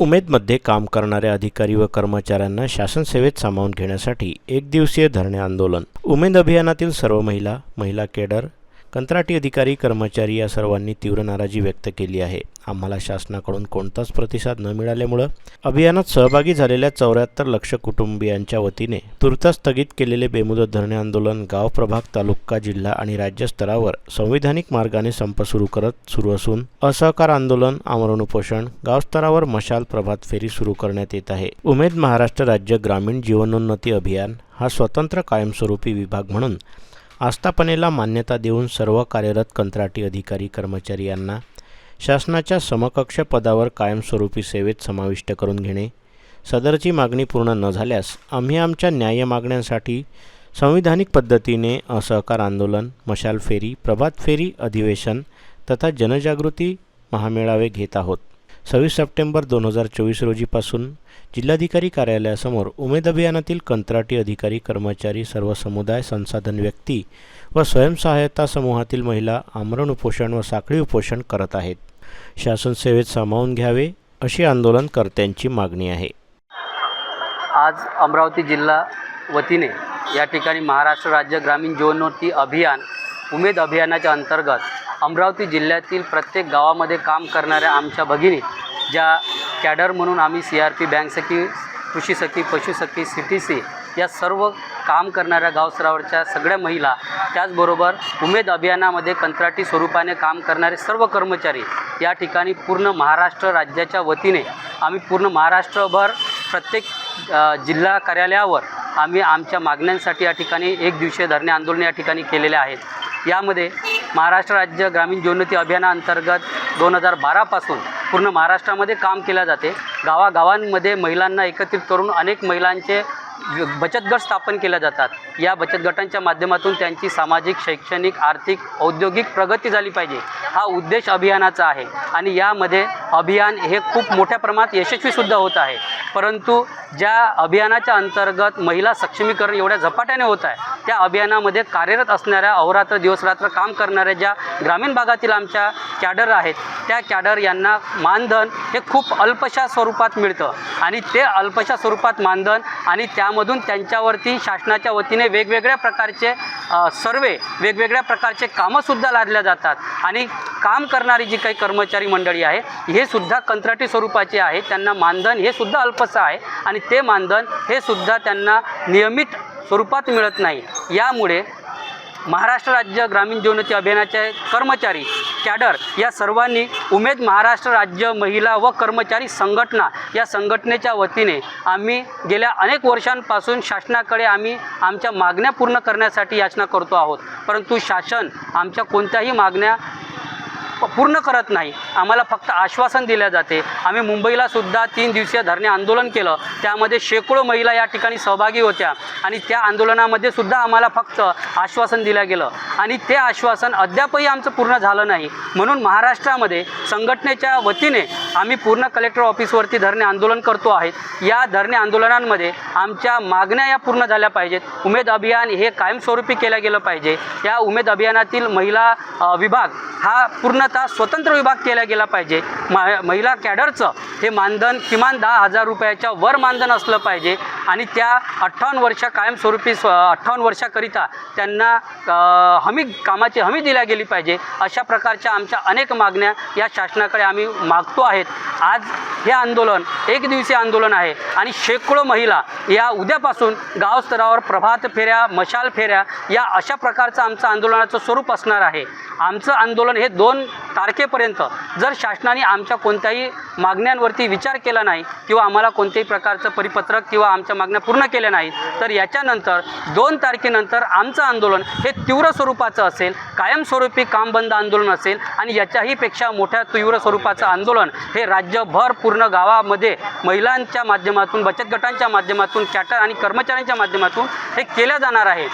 उमेदमध्ये काम करणाऱ्या अधिकारी व कर्मचाऱ्यांना शासन सेवेत सामावून घेण्यासाठी एक दिवसीय धरणे आंदोलन. उमेद अभियानातील सर्व महिला महिला केडर कंत्राटी अधिकारी कर्मचारी या सर्वांनी तीव्र नाराजी व्यक्त केली आहे. आम्हाला शासनाकडून कोणताच प्रतिसाद न मिळाल्यामुळं अभियानात सहभागी झालेल्या चौऱ्याहत्तर लक्ष कुटुंबियांच्या वतीने तुर्तास स्थगित केलेले बेमुदत धरणे आंदोलन गाव प्रभाग तालुका जिल्हा आणि राज्य स्तरावर संविधानिक मार्गाने संप सुरू करत सुरू असून असहकार आंदोलन आमरण उपोषण गावस्तरावर मशाल प्रभात फेरी सुरू करण्यात येत आहे. उमेद महाराष्ट्र राज्य ग्रामीण जीवनोन्नती अभियान हा स्वतंत्र कायमस्वरूपी विभाग म्हणून आस्थापनेला मान्यता देऊन सर्व कार्यरत कंत्राटी अधिकारी कर्मचारी यांना शासनाच्या समकक्ष पदावर कायमस्वरूपी सेवेत समाविष्ट करून घेणे. सदरची मागणी पूर्ण न झाल्यास आम्ही आमच्या न्याय मागण्यांसाठी संविधानिक पद्धतीने असहकार आंदोलन मशाल फेरी प्रभात फेरी अधिवेशन तथा जनजागृती महामेळावे घेत आहोत. सव्वीस सप्टेंबर दोन हजार चोवीस रोजीपासून जिल्हाधिकारी कार्यालयासमोर उमेद अभियानातील कंत्राटी अधिकारी कर्मचारी सर्व समुदाय संसाधन व्यक्ती व स्वयंसहायता समूहातील महिला आमरण उपोषण व साखळी उपोषण करत आहेत. शासन सेवेत सामावून घ्यावे अशी आंदोलनकर्त्यांची मागणी आहे. आज अमरावती जिल्हा वतीने या ठिकाणी महाराष्ट्र राज्य ग्रामीण जीवनोन्नती अभियान उमेद अभियानाच्या अंतर्गत अमरावती जिल्ह्यातील प्रत्येक गावामध्ये काम करणाऱ्या आमच्या भगिनी ज्या कॅडर म्हणून आम्ही सी आर पी बँक सखी कृषी सखी पशुसखी सी टी सी या सर्व काम करणाऱ्या गावस्तरावरच्या सगळ्या महिला त्याचबरोबर उमेद अभियानामध्ये कंत्राटी स्वरूपाने काम करणारे सर्व कर्मचारी या ठिकाणी पूर्ण महाराष्ट्र राज्याच्या वतीने आम्ही पूर्ण महाराष्ट्रभर प्रत्येक जिल्हा कार्यालयावर आम्ही आमच्या मागण्यांसाठी या ठिकाणी एक दिवसीय धरणे आंदोलन या ठिकाणी केलेले आहेत. यामध्ये महाराष्ट्र राज्य ग्रामीण जीवनोन्नती अभियानाअंतर्गत दोन हजार बारापासून पूर्ण महाराष्ट्रामध्ये काम केले जाते. गावागावांमध्ये महिलांना एकत्रित करून अनेक महिलांचे बचत गट स्थापन केल्या जातात. या बचत गटांच्या माध्यमातून त्यांची सामाजिक शैक्षणिक आर्थिक औद्योगिक प्रगती झाली पाहिजे. हा उद्देश अभियानाचा आहे. आणि यामध्ये अभियान हे खूप मोठ्या प्रमाणात यशस्वीसुद्धा होत आहे. परंतु ज्या अभियानाच्या अंतर्गत महिला सक्षमीकरण एवढ्या झपाट्याने होत आहे त्या अभियानामध्ये कार्यरत असणाऱ्या अहोरात्र दिवसरात्र काम करणाऱ्या ज्या ग्रामीण भागातील आमच्या कॅडर आहेत त्या कॅडर यांना मानधन हे खूप अल्पशा स्वरूपात मिळतं. आणि ते अल्पशा स्वरूपात मानधन आणि त्यामधून त्यांच्यावरती शासनाच्या वतीने वेगवेगळ्या प्रकारचे सर्वे वेगवेगळ्या प्रकारचे कामंसुद्धा लादल्या जातात. आणि काम करणारी जी काही कर्मचारी मंडळी आहे हे सुद्धा कंत्राटी स्वरूपाचे आहे त्यांना मानधन हे सुद्धा अल्पसं आहे आणि ते मानधन हे सुद्धा त्यांना नियमित स्वरूपात मिळत नाही. यामुळे महाराष्ट्र राज्य ग्रामीण जीवनोन्नती अभियानाचे कर्मचारी कॅडर या सर्वांनी उमेद महाराष्ट्र राज्य महिला व कर्मचारी संघटना या संघटनेच्या वतीने आम्ही गेल्या अनेक वर्षांपासून शासनाकडे आम्ही आमच्या मागण्या पूर्ण करण्यासाठी याचना करतो आहोत. परंतु शासन आमच्या कोणत्याही मागण्या पूर्ण करत नाही. आम्हाला फक्त आश्वासन दिल्या जाते. आम्ही मुंबईला सुद्धा तीन दिवसीय धरणे आंदोलन केलं. त्यामध्ये शेकडो महिला या ठिकाणी सहभागी होत्या. आणि त्या आंदोलनामध्ये सुद्धा आम्हाला फक्त आश्वासन दिलं गेलं. आणि ते आश्वासन अद्यापही आमचं पूर्ण झालं नाही. म्हणून महाराष्ट्रामध्ये संघटनेच्या वतीने आम्ही पूर्ण कलेक्टर ऑफिसवरती धरणे आंदोलन करतो आहेत या धरणे आंदोलनांमध्ये आमच्या मागण्या या पूर्ण झाल्या पाहिजेत. उमेद अभियान हे कायमस्वरूपी केलं गेलं पाहिजे. या उमेद अभियानातील महिला विभाग हा पूर्णतः स्वतंत्र विभाग केला गेला पाहिजे. महिला कॅडरचं हे मानधन किमान दहा हजार रुपयाच्या वर मानधन असलं पाहिजे. आणि त्या अठ्ठावन्न वर्ष कायमस्वरूपी स्व अठ्ठावन्न वर्षाकरिता त्यांना हमी कामाची हमी दिल्या गेली पाहिजे अशा प्रकारच्या आमच्या अनेक मागण्या या शासनाकडे आम्ही मागतो आहेत. आज हे आंदोलन एक दिवसीय आंदोलन आहे आणि शेकडो महिला या उद्यापासून गावस्तरावर प्रभात फेऱ्या मशाल फेऱ्या या अशा प्रकारचं आमचं आंदोलनाचं स्वरूप असणार आहे. आमचं आंदोलन हे दोन तारखेपर्यंत जर शासनाने आमच्या कोणत्याही मागण्यांवरती विचार केला नाही किंवा आम्हाला कोणत्याही प्रकारचं परिपत्रक किंवा आमच्या मागण्या पूर्ण केल्या नाही तर याच्यानंतर दोन तारखेनंतर आमचं आंदोलन हे तीव्र स्वरूपाचं असेल कायमस्वरूपी काम बंद आंदोलन असेल आणि याच्याही पेक्षा मोठ्या तीव्र स्वरूपाचं आंदोलन हे राज्यभर पूर्ण गावामध्ये महिलांच्या माध्यमातून बचत गटांच्या माध्यमातून कॅटर आणि कर्मचाऱ्यांच्या माध्यमातून हे केलं जाणार आहे.